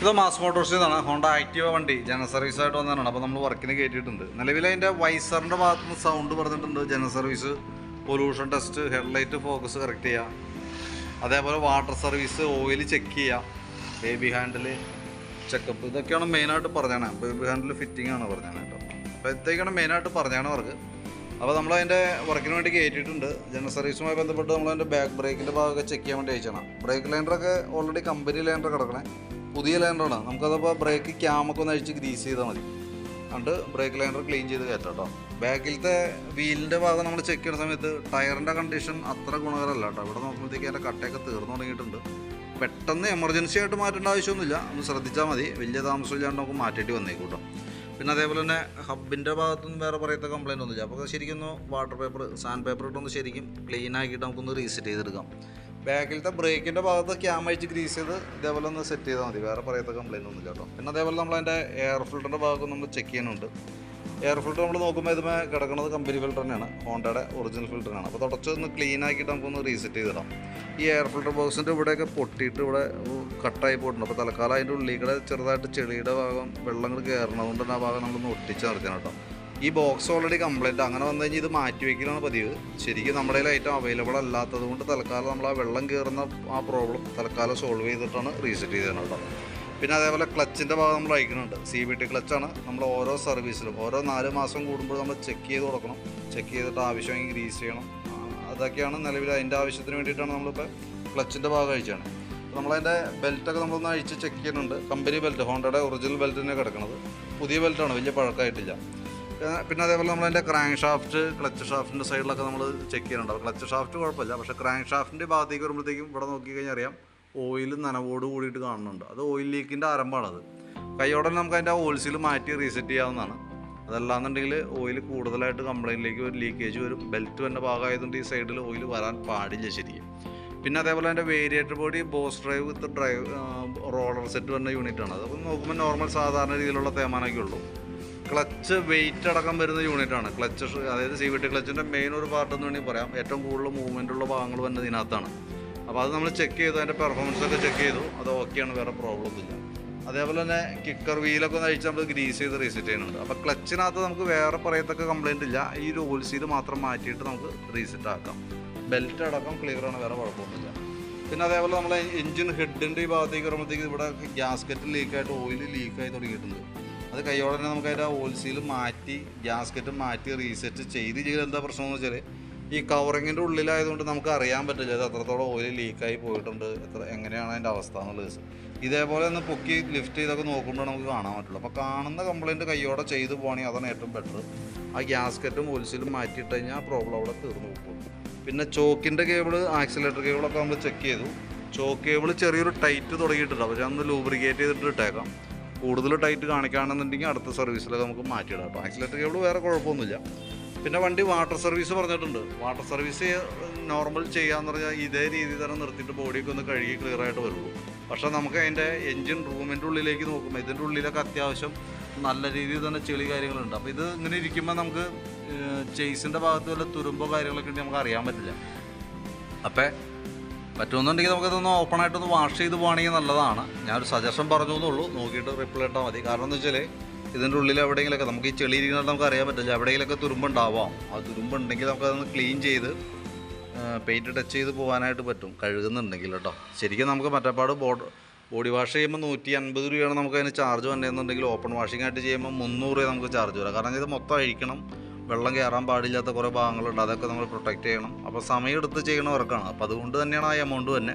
ഇത് മാസ് മോട്ടോർസിൽ നിന്നാണ് ഹോണ്ട ആക്റ്റീവ വണ്ടി ജനറൽ സർവീസ് ആയിട്ട് വന്നതാണ്. അപ്പോൾ നമ്മൾ വർക്കിന് കയറ്റിയിട്ടുണ്ട് നിലവിൽ അതിന്റെ വൈസറിന്റെ ഭാഗത്ത് നിന്ന് സൗണ്ട് പറഞ്ഞിട്ടുണ്ട്. General service pollution test headlight focus correct ചെയ്യുക അതേപോലെ വാട്ടർ സർവീസ് ഓയിൽ ചെക്ക് ചെയ്യുക ബേബി ഹാൻഡിൽ ചെക്കപ്പ് ഇതൊക്കെയാണ് മെയിനായിട്ട് പറഞ്ഞാണ് ബേബി ഹാൻഡിൽ ഫിറ്റിംഗ് ആണ് പറഞ്ഞത് കേട്ടോ. അപ്പോൾ ഇത്തേക്കാണ് മെയിനായിട്ട് പറഞ്ഞാണ് വർക്ക് അപ്പോൾ നമ്മൾ അതിന്റെ വർക്കിന് വേണ്ടി കയറ്റിയിട്ടുണ്ട് ജനറൽ സർവീസുമായി ബന്ധപ്പെട്ട് നമ്മൾ അതിന്റെ ബാക്ക് ബ്രേക്കിന്റെ ഭാഗമൊക്കെ ചെക്ക് ചെയ്യാൻ വേണ്ടി അയച്ചാണ് ബ്രേക്ക് ലൈൻഡറൊക്കെ ഓൾറെഡി കമ്പനി ലൈൻഡർ കിടക്കണേ. പുതിയ ലൈൻഡറാണ് നമുക്കതപ്പോൾ ബ്രേക്ക് ക്യാമൊക്കെ ഒന്ന് അഴിച്ച് ഗ്രീസ് ചെയ്താൽ മതി. എന്നിട്ട് ബ്രേക്ക് ലൈൻഡർ ക്ലീൻ ചെയ്ത് കയറ്റാം കേട്ടോ ബാക്കിലത്തെ വീലിന്റെ ഭാഗം നമ്മൾ ചെക്ക് ചെയ്യുന്ന സമയത്ത് ടയറിന്റെ കണ്ടീഷൻ അത്ര ഗുണകരമല്ല കേട്ടോ ഇവിടെ നോക്കുമ്പോഴത്തേക്ക് അതിന്റെ കട്ടയൊക്കെ തീർന്നു തുടങ്ങിയിട്ടുണ്ട്. പെട്ടെന്ന് എമർജൻസി ആയിട്ട് മാറ്റേണ്ട ആവശ്യമൊന്നുമില്ല. ഒന്ന് ശ്രദ്ധിച്ചാൽ മതി. വലിയ താമസമില്ലാണ്ട് നമുക്ക് മാറ്റേണ്ടി വന്നേക്കും കേട്ടോ പിന്നെ അതേപോലെ തന്നെ ഹബിന്റെ ഭാഗത്തുനിന്ന് വേറെ പറയത്ത കംപ്ലൈന്റ് ഒന്നുമില്ല. അപ്പോൾ ശരിക്കും ഒന്ന് വാട്ടർ പേപ്പർ സാൻഡ് പേപ്പർ ഇട്ടൊന്ന് ശരിക്കും ക്ലീൻ ആക്കിയിട്ട് നമുക്കൊന്ന് റീസെറ്റ് ചെയ്തെടുക്കാം. ബാക്കിലത്തെ ബ്രേക്കിന്റെ ഭാഗത്ത് ക്യാം അഴിച്ച് ഗ്രീസ് ചെയ്ത് ഇതേപോലെ ഒന്ന് സെറ്റ് ചെയ്താൽ മതി. വേറെ പറയത്തെ കംപ്ലൈന്റ് ഒന്നുമില്ല കേട്ടോ. പിന്നെ അതേപോലെ നമ്മൾ അതിന്റെ എയർ ഫിൽറ്ററിന്റെ ഭാഗം നമ്മൾ ചെക്ക് ചെയ്യുന്നുണ്ട്. എയർ ഫിൽറ്റർ നമ്മൾ നോക്കുമ്പോൾ ഇതുമേ കിടക്കുന്നത് കമ്പനി ഫിൽറ്റർ തന്നെയാണ് ഹോണ്ടയുടെ ഒറിജിനൽ ഫിൽറ്ററാണ് അപ്പോൾ തുടച്ച് ഒന്ന് ക്ലീൻ ആക്കിയിട്ട് നമുക്കൊന്ന് റീസെറ്റ് ചെയ്തിടാം ഈ എയർ ഫിൽറ്റർ ബോക്സിന്റെ ഇവിടെയൊക്കെ പൊട്ടിയിട്ട് ഇവിടെ കട്ടായി പോയിട്ടുണ്ട്. അപ്പോൾ തൽക്കാലം അതിന്റെ ഉള്ളിൽ ചെറുതായിട്ട് ചെളിയുടെ ഭാഗം വെള്ളങ്ങൾ കയറണതുകൊണ്ട് തന്നെ ആ ഭാഗം നമ്മളൊന്ന് ഒട്ടിച്ച് നിർത്തണം കേട്ടോ. ഈ ബോക്സ് ഓൾറെഡി കംപ്ലൈന്റ് അങ്ങനെ വന്നു കഴിഞ്ഞാൽ ഇത് മാറ്റി വയ്ക്കലാണ് പതിവ്. ശരിക്കും നമ്മുടെ ഐറ്റം അവൈലബിൾ അല്ലാത്തത് കൊണ്ട് തൽക്കാലം നമ്മൾ ആ വെള്ളം കയറുന്ന ആ പ്രോബ്ലം തൽക്കാലം സോൾവ് ചെയ്തിട്ടാണ് റീസെറ്റ് ചെയ്തത് കേട്ടോ പിന്നെ അതേപോലെ ക്ലച്ചിന്റെ ഭാഗം നമ്മൾ അയക്കുന്നുണ്ട്. സി ബി ടി ക്ലച്ചാണ് നമ്മൾ ഓരോ സർവീസിലും ഓരോ നാല് മാസം കൂടുമ്പോൾ നമ്മൾ ചെക്ക് ചെയ്ത് കൊടുക്കണം. ചെക്ക് ചെയ്തിട്ട് ആവശ്യമെങ്കിൽ ഗ്രീസ് ചെയ്യണം. അതൊക്കെയാണ് നിലവിൽ അതിന്റെ ആവശ്യത്തിന് വേണ്ടിയിട്ടാണ് നമ്മളിപ്പോൾ ക്ലച്ചിന്റെ ഭാഗം അഴിച്ചാണ് നമ്മളതിന്റെ ബെൽറ്റൊക്കെ നമ്മളൊന്ന് അഴിച്ച് ചെക്ക് ചെയ്യുന്നുണ്ട്. കമ്പനി ബെൽറ്റ് ഹോണ്ടയുടെ ഒറിജിനൽ ബെൽറ്റ് തന്നെ കിടക്കുന്നത് പുതിയ ബെൽറ്റാണ് വലിയ പഴക്കമായിട്ടില്ല. പിന്നെ- അതേപോലെ നമ്മൾ അതിന്റെ ക്രാങ്ക് ഷാഫ്റ്റ് ക്ലച്ച് ഷാഫ്റ്റിന്റെ സൈഡിലൊക്കെ നമ്മൾ ചെക്ക് ചെയ്യുന്നുണ്ട് ക്ലച്ച് ഷാഫ്റ്റ് കുഴപ്പമില്ല. പക്ഷെ ക്രാങ്ക് ഷാഫ്റ്റിന്റെ ഭാഗത്തേക്ക് വരുമ്പോഴത്തേക്കും ഇവിടെ നോക്കി കഴിഞ്ഞാൽ അറിയാം ഓയിൽ നനവോട് കൂടിയിട്ട് കാണുന്നുണ്ട്. അത് ഓയിൽ ലീക്കിന്റെ ആരംഭമാണത്. കൈയോടെ നമുക്ക് അതിന്റെ ഓയിൽസിൽ മാറ്റി റീസെറ്റ് ചെയ്യാവുന്നതാണ്. അതല്ലാന്നുണ്ടെങ്കിൽ ഓയിൽ കൂടുതലായിട്ട് കംപ്ലൈന്റിലേക്ക് ഒരു ലീക്കേജ് വരും. ബെൽറ്റ് വന്ന ഭാഗമായതുകൊണ്ട് ഈ സൈഡിൽ ഓയിൽ വരാൻ പാടില്ല ശരിക്കും. പിന്നെ അതേപോലെ അതിന്റെ variator body boss drive with drive roller set വന്ന യൂണിറ്റാണ് അതൊക്കെ നോക്കുമ്പോൾ നോർമൽ സാധാരണ രീതിയിലുള്ള തേമാനൊക്കെ ഉള്ളൂ. ക്ലച്ച് വെയിറ്റ് അടക്കം വരുന്ന യൂണിറ്റാണ് ക്ലച്ച് അതായത് സി വി ടി ക്ലച്ചിന്റെ മെയിൻ ഒരു പാർട്ട് എന്ന് വേണമെങ്കിൽ പറയാം. ഏറ്റവും കൂടുതൽ മൂവ്മെന്റ് ഉള്ള ഭാഗങ്ങൾ വരുന്നത് ഇതിനകത്താണ്. അപ്പോൾ അത് നമ്മൾ ചെക്ക് ചെയ്തു അതിന്റെ പെർഫോമൻസ് ഒക്കെ ചെക്ക് ചെയ്തു. അത് ഓക്കെയാണ് വേറെ പ്രോബ്ലം ഒന്നുമില്ല. അതേപോലെ തന്നെ കിക്കർ വീലൊക്കെ ഒന്ന് അഴിച്ച് നമ്മൾ ഗ്രീസ് ചെയ്ത് റീസെറ്റ് ചെയ്യുന്നുണ്ട്. അപ്പോൾ ക്ലച്ചിനകത്ത് നമുക്ക് വേറെ പറയത്തക്ക കംപ്ലയിന്റ് ഇല്ല. ഈ ഒരു ഇത് മാത്രം മാറ്റിയിട്ട് നമുക്ക് റീസെറ്റ് ആക്കാം. ബെൽറ്റ് അടക്കം ക്ലിയറാണ് വേറെ കുഴപ്പമൊന്നുമില്ല. പിന്നെ അതേപോലെ നമ്മൾ എഞ്ചിൻ ഹെഡിന്റെ ഈ ഭാഗത്തേക്ക് വരുമ്പോഴത്തേക്ക് ഇവിടെ ഗ്യാസ്കറ്റ് ലീക്കായിട്ട് ഓയിൽ ലീക്കായി തുടങ്ങിയിട്ടുണ്ട്. അത് കൈയോടെ തന്നെ നമുക്ക് അതിന്റെ ഓയിൽ സീൽ മാറ്റി ഗ്യാസ്കറ്റ് മാറ്റി റീസെറ്റ് ചെയ്ത് ചെയ്ത് എന്താ പ്രശ്നം എന്ന് വെച്ചാൽ ഈ കവറിങ്ങിന്റെ ഉള്ളിലായതുകൊണ്ട് നമുക്ക് അറിയാൻ പറ്റില്ല ഇത് എത്രത്തോളം ഓയിൽ ലീക്കായി പോയിട്ടുണ്ട് എത്ര എങ്ങനെയാണ് അതിന്റെ അവസ്ഥ എന്നുള്ളത് ഇതേപോലെ ഒന്ന് പൊക്കി ലിഫ്റ്റ് ചെയ്തൊക്കെ നോക്കുമ്പോൾ നമുക്ക് കാണാൻ പറ്റുള്ളൂ. അപ്പോൾ കാണുന്ന കംപ്ലയിന്റ് കൈയോടെ ചെയ്ത് പോകണമെങ്കിൽ അതാണ് ഏറ്റവും ബെറ്റർ ആ ഗ്യാസ്കറ്റും ഓൽസിലും സീലും മാറ്റിയിട്ട് കഴിഞ്ഞാൽ പ്രോബ്ലം അവിടെ തീർന്നു പോകും. പിന്നെ ചോക്കിന്റെ കേബിൾ ആക്സിലേറ്റർ കേബിളൊക്കെ നമ്മൾ ചെക്ക് ചെയ്തു. ചോക്ക് കേബിൾ ചെറിയൊരു ടൈറ്റ് തുടങ്ങിയിട്ടുണ്ട്. ഞാൻ ഒന്ന് ലൂബ്രിക്കേറ്റ് ചെയ്തിട്ട് ഇട്ടേക്കാം. കൂടുതൽ ടൈറ്റ് കാണിക്കുകയാണെന്നുണ്ടെങ്കിൽ അടുത്ത സർവീസിലൊക്കെ നമുക്ക് മാറ്റിയിടാം. അപ്പോൾ ആക്സിലേറ്റർ കേബിൾ വേറെ കുഴപ്പമൊന്നുമില്ല. പിന്നെ വണ്ടി വാട്ടർ സർവീസ് പറഞ്ഞിട്ടുണ്ട്. വാട്ടർ സർവീസ് നോർമൽ ചെയ്യാന്ന് പറഞ്ഞാൽ ഇതേ രീതി തന്നെ നിർത്തിയിട്ട് ബോഡിയൊക്കെ ഒന്ന് കഴുകി ക്ലിയർ ആയിട്ട് വരുള്ളൂ. പക്ഷേ നമുക്ക് അതിന്റെ എൻജിൻ റൂമിന്റെ ഉള്ളിലേക്ക് നോക്കുമ്പോൾ ഇതിന്റെ ഉള്ളിലൊക്കെ അത്യാവശ്യം നല്ല രീതിയിൽ തന്നെ ചെളി കാര്യങ്ങളുണ്ട്. അപ്പോൾ ഇത് ഇങ്ങനെ ഇരിക്കുമ്പോൾ നമുക്ക് ചേസിന്റെ ഭാഗത്ത് വല്ല തുരുമ്പോ കാര്യങ്ങളൊക്കെ ഉണ്ടെങ്കിൽ നമുക്ക് അറിയാൻ പറ്റില്ല. അപ്പോൾ പറ്റുമെന്നുണ്ടെങ്കിൽ നമുക്കിതൊന്ന് ഓപ്പൺ ആയിട്ടൊന്ന് വാഷ് ചെയ്ത് പോകണമെങ്കിൽ നല്ലതാണ്. ഞാനൊരു സജഷൻ പറഞ്ഞു എന്നുള്ളൂ നോക്കിയിട്ട് റിപ്ലൈ ഇട്ടാൽ മതി. കാരണം എന്താ വെച്ചാൽ ഇതിന്റെ ഉള്ളിൽ എവിടെയെങ്കിലൊക്കെ നമുക്ക് ഈ ചെളി ഇരിക്കുന്നത് നമുക്ക് അറിയാൻ പറ്റില്ല. എവിടെയെങ്കിലൊക്കെ തുരുമ്പുണ്ടാവാം. ആ തുരുമ്പുണ്ടെങ്കിൽ നമുക്കതൊന്ന് ക്ലീൻ ചെയ്ത് പെയിന്റ് ടച്ച് ചെയ്ത് പോകാനായിട്ട് പറ്റും. കഴുകുന്നുണ്ടെങ്കിൽ കേട്ടോ. ശരിക്കും നമുക്ക് മറ്റേപ്പാട് ബോഡ് ബോഡി വാഷ് ചെയ്യുമ്പോൾ നൂറ്റി അൻപത് രൂപയാണ് നമുക്ക് അതിന് ചാർജ് വന്നതെന്നുണ്ടെങ്കിൽ ഓപ്പൺ വാഷിംഗ് ആയിട്ട് ചെയ്യുമ്പോൾ മുന്നൂറ് രൂപ നമുക്ക് ചാർജ് വരാം. കാരണം ഇത് മൊത്തം അഴിക്കണം. വെള്ളം കയറാൻ പാടില്ലാത്ത കുറേ ഭാഗങ്ങളുണ്ട്. അതൊക്കെ നമ്മൾ പ്രൊട്ടക്റ്റ് ചെയ്യണം. അപ്പോൾ സമയമെടുത്ത് ചെയ്യണ വർക്കാണ്. അപ്പോൾ അതുകൊണ്ട് തന്നെയാണ് ആ എമൗണ്ട് തന്നെ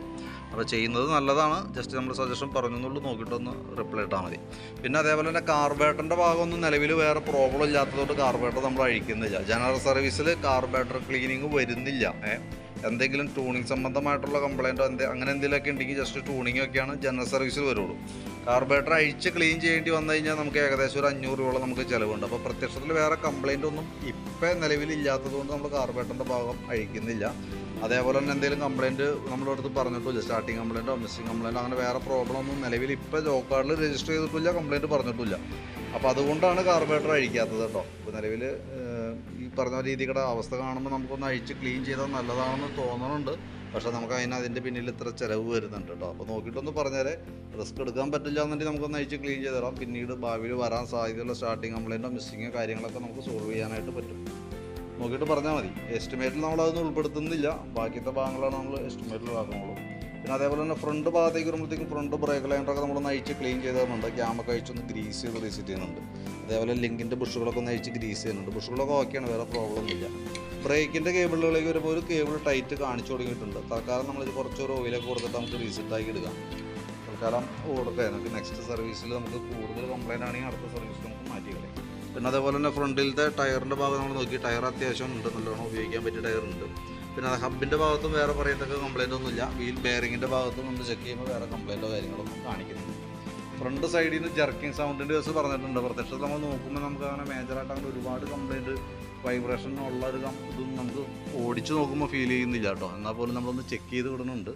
അപ്പോൾ ചെയ്യുന്നത് നല്ലതാണ്. ജസ്റ്റ് നമ്മൾ സജഷൻ പറഞ്ഞു നോക്കിയിട്ടൊന്ന് റിപ്ലൈ ഇട്ടാൽ മതി. പിന്നെ അതേപോലെ തന്നെ കാർബേറ്ററിന്റെ ഭാഗമൊന്നും നിലവിൽ വേറെ പ്രോബ്ലം ഇല്ലാത്തതുകൊണ്ട് കാർബേറ്റർ നമ്മൾ അഴിക്കുന്നില്ല. ജനറൽ സർവീസിൽ കാർബേറ്റർ ക്ലീനിങ് വരുന്നില്ല. ഏ? എന്തെങ്കിലും ട്യൂണിങ് സംബന്ധമായിട്ടുള്ള കംപ്ലൈന്റോ എന്തെ അങ്ങനെ എന്തെങ്കിലുമൊക്കെ ഉണ്ടെങ്കിൽ ജസ്റ്റ് ട്യൂണിങ് ഒക്കെയാണ് ജനറൽ സർവീസിൽ വരുള്ളൂ. കാർബറേറ്റർ അഴിച്ച് ക്ലീൻ ചെയ്യേണ്ടി വന്നു കഴിഞ്ഞാൽ നമുക്ക് ഏകദേശം ഒരു അഞ്ഞൂറ് രൂപയോളം നമുക്ക് ചിലവുണ്ട്. അപ്പോൾ പ്രത്യക്ഷത്തിൽ വേറെ കംപ്ലൈന്റ് ഒന്നും ഇപ്പം നിലവിലില്ലാത്തതുകൊണ്ട് നമ്മൾ കാർബേറ്ററിന്റെ ഭാഗം അഴിക്കുന്നില്ല. അതേപോലെ തന്നെ എന്തെങ്കിലും കംപ്ലൈന്റ് നമ്മുടെ അടുത്ത് പറഞ്ഞിട്ടില്ല സ്റ്റാർട്ടിങ് കംപ്ലൈന്റോ മിസ്സിംഗ് കംപ്ലൈന്റോ അങ്ങനെ വേറെ പ്രോബ്ലം ഒന്നും നിലവിൽ ഇപ്പോൾ ജോബ് കാർഡിൽ രജിസ്റ്റർ ചെയ്തിട്ടില്ല കംപ്ലൈന്റ് പറഞ്ഞിട്ടില്ല. അപ്പോൾ അതുകൊണ്ടാണ് കാർബറേറ്റർ അഴിക്കാത്തത് കേട്ടോ. ഇപ്പോൾ നിലവിൽ പറഞ്ഞ രീതിയുടെ അവസ്ഥ കാണുമ്പോൾ നമുക്കൊന്ന് അഴിച്ച് ക്ലീൻ ചെയ്താൽ നല്ലതാണെന്ന് തോന്നുന്നുണ്ട് പക്ഷേ നമുക്ക് അതിന് അതിന്റെ പിന്നിൽ ഇത്ര ചിലവ് വരുന്നുണ്ട് കേട്ടോ. അപ്പോൾ നോക്കിയിട്ടൊന്ന് പറഞ്ഞാൽ റിസ്ക് എടുക്കാൻ പറ്റില്ല എന്നുണ്ടെങ്കിൽ നമുക്കൊന്ന് അയച്ച് ക്ലീൻ ചെയ്ത് തരാം. പിന്നീട് ഭാവിയിൽ വരാൻ സാധ്യതയുള്ള സ്റ്റാർട്ടിങ് കംപ്ലൈന്റോ മിസ്സിങ്ങോ കാര്യങ്ങളൊക്കെ നമുക്ക് സോൾവ് ചെയ്യാനായിട്ട് പറ്റും. നോക്കിയിട്ട് പറഞ്ഞാൽ മതി. എസ്റ്റിമേറ്റിൽ നമ്മളതൊന്നും ഉൾപ്പെടുത്തുന്നില്ല. ബാക്കിയത്തെ ഭാഗങ്ങളാണ് നമ്മൾ എസ്റ്റിമേറ്റിൽ ആക്കുന്നുള്ളൂ പിന്നെ അതേപോലെ തന്നെ ഫ്രണ്ട് ഭാഗത്തേക്ക് വരുമ്പോഴത്തേക്കും ഫ്രണ്ട് ബ്രേക്ക് ലൈനറൊക്കെ നമ്മളൊന്ന് നയിച്ച് ക്ലീൻ ചെയ്ത് തരുന്നുണ്ട് ക്യാമൊക്കെ അഴിച്ചൊന്ന് ഗ്രീസ് ചെയ്ത് റീസെറ്റ് ചെയ്യുന്നുണ്ട്. അതേപോലെ ലിങ്കിന്റെ ബുഷുകളൊക്കെ ഒന്ന് അഴിച്ച് ഗ്രീസ് ചെയ്യുന്നുണ്ട്. ബുഷുകളൊക്കെ ഓക്കെയാണ് വേറെ പ്രോബ്ലം ഒന്നുമില്ല. ബ്രേക്കിന്റെ കേബിളുകളിലേക്ക് വരുമ്പോൾ ഒരു കേബിൾ ടൈറ്റ് കാണിച്ചു തുടങ്ങിയിട്ടുണ്ട്. തൽക്കാലം നമ്മളിത് കുറച്ചൊരു ഓയിലൊക്കെ കൊടുത്തിട്ട് നമുക്ക് റീസെറ്റ് ആക്കി എടുക്കാം. തൽക്കാലം കൊടുക്കുക നമുക്ക് നെക്സ്റ്റ് സർവീസിൽ നമുക്ക് കൂടുതൽ കംപ്ലൈന്റ് ആണെങ്കിൽ അടുത്ത സർവീസിൽ നമുക്ക് മാറ്റി കളയാം. പിന്നെ അതേപോലെ തന്നെ ഫ്രണ്ടിലത്തെ ടയറിന്റെ ഭാഗം നമ്മൾ നോക്കി. ടയർ അത്യാവശ്യം ഉണ്ട്. നല്ലോണം ഉപയോഗിക്കാൻ പറ്റിയ ടയർ ഉണ്ട്. പിന്നെ ഹബിന്റെ ഭാഗത്തും വേറെ പറയത്തക്ക കംപ്ലൈന്റ് ഒന്നുമില്ല. വീൽ ബെയറിങ്ങിന്റെ ഭാഗത്തും ഒന്ന് ചെക്ക് ചെയ്യുമ്പോൾ വേറെ കംപ്ലൈന്റോ കാര്യങ്ങളൊന്നും കാണിക്കുന്നില്ല. ഫ്രണ്ട് സൈഡിൽ നിന്ന് ജർക്കിംഗ് സൗണ്ടിന്റെ കേസ് പറഞ്ഞിട്ടുണ്ട്. പ്രത്യക്ഷത്തിൽ നമ്മൾ നോക്കുമ്പോൾ നമുക്ക് അങ്ങനെ മേജറായിട്ട് അങ്ങനെ ഒരുപാട് കംപ്ലൈന്റ് വൈബ്രേഷൻ ഉള്ള ഒരു ഇതൊന്നും ഇതും നമുക്ക് ഓടിച്ച് നോക്കുമ്പോൾ ഫീൽ ചെയ്യുന്നില്ല കേട്ടോ. എന്നാൽ പോലും നമ്മളൊന്ന് ചെക്ക് ചെയ്ത് വിടുന്നുണ്ട്.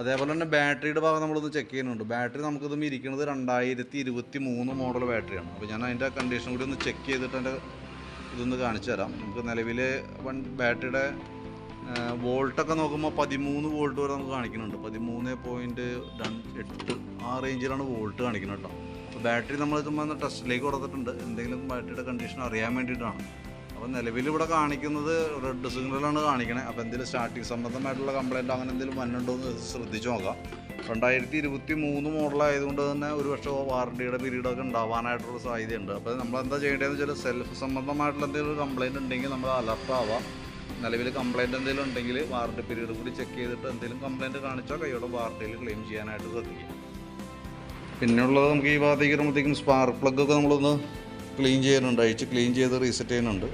അതേപോലെ തന്നെ ബാറ്ററിയുടെ ഭാഗം നമ്മളൊന്ന് ചെക്ക് ചെയ്യുന്നുണ്ട്. ബാറ്ററി നമുക്കിതും ഇരിക്കുന്നത് രണ്ടായിരത്തി ഇരുപത്തി മൂന്ന് മോഡൽ ബാറ്ററിയാണ് അപ്പോൾ ഞാൻ അതിന്റെ കണ്ടീഷൻ കൂടി ഒന്ന് ചെക്ക് ചെയ്തിട്ട് എന്റെ ഇതൊന്ന് കാണിച്ചു തരാം. നമുക്ക് നിലവിൽ വൺ ബാറ്ററിയുടെ വോൾട്ടൊക്കെ നോക്കുമ്പോൾ പതിമൂന്ന് വോൾട്ട് വരെ നമുക്ക് കാണിക്കുന്നുണ്ട്. പതിമൂന്ന് പോയിന്റ് രണ്ട് എട്ട് ആ റേഞ്ചിലാണ് വോൾട്ട് കാണിക്കുന്നത് കേട്ടോ. അപ്പോൾ ബാറ്ററി നമ്മൾ ചുമ്മാ ടെസ്റ്റിലേക്ക് കൊടുത്തിട്ടുണ്ട്. എന്തെങ്കിലും ബാറ്ററിയുടെ കണ്ടീഷൻ അറിയാൻ വേണ്ടിയിട്ടാണ്. അപ്പോൾ നിലവിൽ ഇവിടെ കാണിക്കുന്നത് റെഡ് സിഗ്നലാണ് കാണിക്കണേ. അപ്പോൾ എന്തെങ്കിലും സ്റ്റാർട്ടിങ് സംബന്ധമായിട്ടുള്ള കംപ്ലൈന്റ് അങ്ങനെ എന്തെങ്കിലും വന്നിട്ടുണ്ടോ എന്ന് ശ്രദ്ധിച്ച് നോക്കാം. രണ്ടായിരത്തി ഇരുപത്തി മൂന്ന് മോഡലായതുകൊണ്ട് തന്നെ ഒരു വർഷം വാറണ്ടിയുടെ പീരീഡൊക്കെ ഉണ്ടാവാനായിട്ടുള്ള സാധ്യതയുണ്ട്. അപ്പോൾ നമ്മൾ എന്താ ചെയ്യേണ്ടതെന്ന് വെച്ചാൽ സെൽഫ് സംബന്ധമായിട്ടുള്ള എന്തെങ്കിലും കംപ്ലൈന്റ് ഉണ്ടെങ്കിൽ നമ്മൾ അലർട്ട് ആവാം. നിലവിൽ കംപ്ലയിന്റ് എന്തെങ്കിലും ഉണ്ടെങ്കിൽ വാറണ്ടി പീരീഡ് കൂടി ചെക്ക് ചെയ്തിട്ട് എന്തെങ്കിലും കംപ്ലയിന്റ് കാണിച്ചാൽ കൈയോടെ വാറണ്ടിയിൽ ക്ലെയിം ചെയ്യാനായിട്ട് ശ്രദ്ധിക്കും. പിന്നെയുള്ളത് നമുക്ക് ഈ ഭാഗത്തേക്ക് വരുമ്പോഴത്തേക്കും സ്പാർക്ക് പ്ലഗ് ഒക്കെ നമ്മളൊന്ന് ക്ലീൻ ചെയ്യാനുണ്ട് അഴിച്ച് ക്ലീൻ ചെയ്ത് റീസെറ്റ് ചെയ്യുന്നുണ്ട്.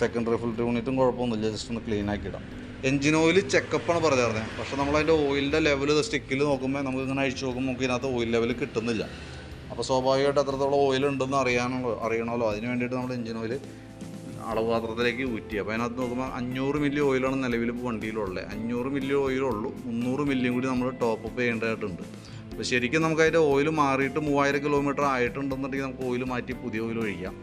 സെക്കൻഡ് റിഫിൽറ്റർ യൂണിറ്റും കുഴപ്പമൊന്നുമില്ല. ജസ്റ്റ് ഒന്ന് ക്ലീൻ ആക്കിയിടാം എഞ്ചിൻ ഓയിൽ ചെക്കപ്പാണ് പറഞ്ഞിരുന്നത് പക്ഷേ നമ്മളതിന്റെ ഓയിലിന്റെ ലെവൽ സ്റ്റിക്കിൽ നോക്കുമ്പോൾ നമുക്ക് ഇങ്ങനെ അഴിച്ച് നോക്കുമ്പോൾ നമുക്ക് ഇതിനകത്ത് ഓയിൽ ലെവൽ കിട്ടുന്നില്ല. അപ്പോൾ സ്വാഭാവികമായിട്ട് അത്രത്തോളം ഓയിൽ ഉണ്ടെന്ന് അറിയാനുള്ള അറിയണമല്ലോ. അതിന് വേണ്ടിയിട്ട് നമ്മൾ എഞ്ചിൻ ഓയിൽ അളവ് പാത്രത്തിലേക്ക് ഊറ്റി. അപ്പോൾ അതിനകത്ത് നോക്കുമ്പോൾ അഞ്ഞൂറ് മില്ലി ഓയിലാണ് നിലവിൽ ഇപ്പോൾ വണ്ടിയിലുള്ളത്. അഞ്ഞൂറ് മില്ലി ഓയിലുള്ളൂ മുന്നൂറ് മില്ലിയും കൂടി നമ്മൾ ടോപ്പ് അപ്പ് ചെയ്യേണ്ടതായിട്ടുണ്ട്. അപ്പോൾ ശരിക്കും നമുക്ക് അതിന്റെ ഓയിൽ മാറിയിട്ട് മൂവായിരം കിലോമീറ്റർ ആയിട്ടുണ്ടെന്നുണ്ടെങ്കിൽ നമുക്ക് ഓയിൽ മാറ്റി പുതിയ ഓയിൽ ഒഴിക്കാം.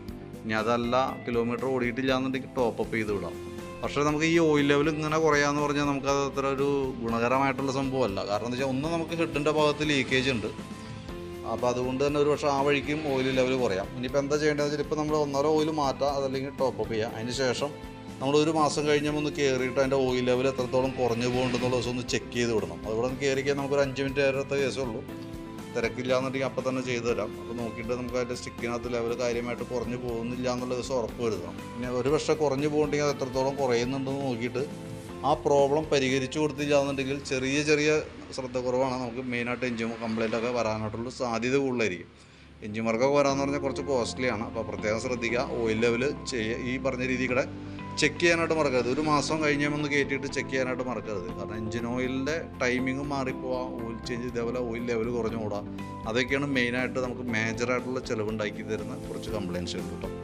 ഇനി അതല്ല കിലോമീറ്റർ ഓടിയിട്ടില്ല എന്നുണ്ടെങ്കിൽ ടോപ്പ് അപ്പ് ചെയ്ത് വിടാം. പക്ഷേ നമുക്ക് ഈ ഓയിൽ ലെവൽ ഇങ്ങനെ കുറയാന്ന് പറഞ്ഞാൽ നമുക്കത് അത്ര ഒരു ഗുണകരമായിട്ടുള്ള സംഭവമല്ല. കാരണം എന്താ വെച്ചാൽ ഒന്ന് നമുക്ക് ഹെഡിന്റെ ഭാഗത്ത് ലീക്കേജ് ഉണ്ട്. അപ്പോൾ അതുകൊണ്ട് തന്നെ ഒരു പക്ഷേ ആ വഴിക്കും ഓയിൽ ലെവൽ കുറയാം. ഇനിയിപ്പോൾ എന്താ ചെയ്യേണ്ടതെന്ന് വെച്ചാൽ ഇപ്പോൾ നമ്മൾ ഒന്നര ഓയിൽ മാറ്റാം അതല്ലെങ്കിൽ ടോപ്പ് അപ്പ് ചെയ്യുക അതിന് ശേഷം നമ്മൾ ഒരു മാസം കഴിഞ്ഞാൽ ഒന്ന് കയറിയിട്ട് അതിന്റെ ഓയിൽ ലെവൽ എത്രത്തോളം കുറഞ്ഞു പോകുന്നുണ്ടെന്നുള്ള ദിവസം ഒന്ന് ചെക്ക് ചെയ്ത് വിടണം. അതുകൂടെ ഒന്ന് കയറിക്കാൻ നമുക്കൊരു അഞ്ച് മിനിറ്റ് നേരത്തെ കേസേ ഉള്ളൂ. തിരക്കില്ല എന്നുണ്ടെങ്കിൽ അപ്പം തന്നെ ചെയ്തു തരാം. അപ്പോൾ നോക്കിയിട്ട് നമുക്ക് അതിന്റെ സ്റ്റിക്കിനകത്ത് ലെവൽ കാര്യമായിട്ട് കുറഞ്ഞു പോകുന്നില്ല എന്നുള്ള ദിവസം ഉറപ്പ് വരുത്തണം. പിന്നെ ഒരു പക്ഷേ കുറഞ്ഞു പോകുന്നുണ്ടെങ്കിൽ അത് എത്രത്തോളം കുറയുന്നുണ്ടെന്ന് നോക്കിയിട്ട് ആ പ്രോബ്ലം പരിഹരിച്ചു കൊടുത്തില്ല എന്നുണ്ടെങ്കിൽ ചെറിയ ചെറിയ ശ്രദ്ധ കുറവാണ്. നമുക്ക് മെയിനായിട്ട് എഞ്ചിൻ കംപ്ലൈന്റ് ഒക്കെ വരാനായിട്ടുള്ള സാധ്യത കൂടുതലായിരിക്കും. എഞ്ചിൻ വർക്കൊക്കെ വരാമെന്ന് പറഞ്ഞാൽ കുറച്ച് കോസ്റ്റ്ലിയാണ് അപ്പോൾ പ്രത്യേകം ശ്രദ്ധിക്കുക. ഓയിൽ ലെവൽ ചെയ്യുക ഈ പറഞ്ഞ രീതിയിൽ ചെക്ക് ചെയ്യാനായിട്ട് മറക്കരുത്. ഒരു മാസം കഴിഞ്ഞാൽ കയറ്റിയിട്ട് ചെക്ക് ചെയ്യാനായിട്ട് മറക്കരുത്. കാരണം എഞ്ചിൻ ഓയിലിന്റെ ടൈമിങ് മാറിപ്പോവാം. ഓയിൽ ചേഞ്ച് ഇതേപോലെ ഓയിൽ ലെവൽ കുറഞ്ഞു കൂടാം അതൊക്കെയാണ് മെയിനായിട്ട് നമുക്ക് മേജറായിട്ടുള്ള ചിലവുണ്ടാക്കി തരുന്ന കുറച്ച് കംപ്ലയിൻസുകൾ കേട്ടോ.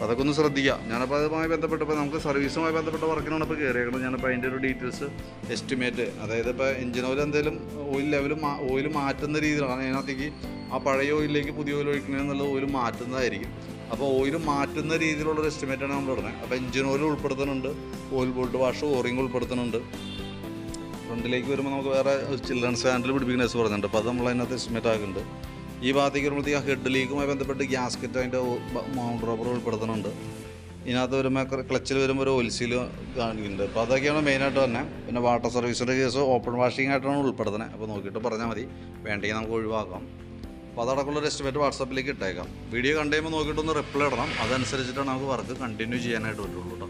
അപ്പോൾ അതൊക്കെ ഒന്ന് ശ്രദ്ധിക്കുക ഞാനപ്പോൾ അതുമായി ബന്ധപ്പെട്ടപ്പോൾ നമുക്ക് സർവീസുമായി ബന്ധപ്പെട്ട വർക്കിനാണ് ഇപ്പോൾ കയറിയേക്കുന്നത് ഞാനിപ്പോൾ അതിന്റെ ഒരു ഡീറ്റെയിൽസ് എസ്റ്റിമേറ്റ് അതായത് ഇപ്പോൾ എഞ്ചിൻ ഓയിൽ എന്തെങ്കിലും ഓയിൽ ലെവൽ ഓയിൽ മാറ്റുന്ന രീതിയിലാണ്. അതിനകത്തേക്ക് ആ പഴയ ഓയിലിലേക്ക് പുതിയ ഓയിൽ ഒഴിക്കണമെന്നുള്ള ഓയിൽ മാറ്റുന്നതായിരിക്കും. അപ്പോൾ ഓയിൽ മാറ്റുന്ന രീതിയിലുള്ള ഒരു എസ്റ്റിമേറ്റാണ് നമ്മൾ ഇടുന്നത്. അപ്പോൾ engine oil ഉൾപ്പെടുത്തുന്നുണ്ട്. Oil bolt wash O ring ഉൾപ്പെടുത്തുന്നുണ്ട്. ഫ്രണ്ടിലേക്ക് വരുമ്പോൾ നമുക്ക് വേറെ ചിൽഡ്രൻസ് ഹാൻഡിൽ പിടിപ്പിക്കുന്ന എസ് പറഞ്ഞിട്ടുണ്ട്. അപ്പോൾ അത് നമ്മൾ അതിനകത്ത് എസ്റ്റിമേറ്റ് ആക്കുന്നുണ്ട്. ഈ ഭാഗത്തേക്ക് വരുമ്പോഴത്തേക്ക് ഹെഡ് ലീക്കുമായി ബന്ധപ്പെട്ട് ഗ്യാസ്കറ്റ് അതിന്റെ മൗണ്ട് റബ്ബർ ഉൾപ്പെടുത്തുന്നുണ്ട്. ഇതിനകത്ത് വരുമ്പോൾ ക്ലച്ചിൽ വരുമ്പോൾ ഒരു ഒലിസിൽ കാണിക്കുന്നുണ്ട്. അപ്പോൾ അതൊക്കെയാണ് മെയിനായിട്ട് തന്നെ പിന്നെ വാട്ടർ സർവീസിന്റെ കേസ് ഓപ്പൺ വാഷിംഗ് ആയിട്ടാണ് ഉൾപ്പെടുത്തുന്നത് അപ്പോൾ നോക്കിയിട്ട് പറഞ്ഞാൽ മതി. വേണ്ടെങ്കിൽ നമുക്ക് ഒഴിവാക്കാം. അപ്പോൾ അതടക്കമുള്ള ഒരു എസ്റ്റിമേറ്റ് വാട്സാപ്പിലേക്ക് ഇട്ടേക്കാം. വീഡിയോ കണ്ടു കഴിയുമ്പോൾ നോക്കിയിട്ടൊന്ന് റിപ്ലൈ ഇടണം. അതനുസരിച്ചിട്ടാണ് നമുക്ക് വർക്ക് കണ്ടിന്യൂ ചെയ്യാനായിട്ട് പറ്റുള്ളൂ കേട്ടോ.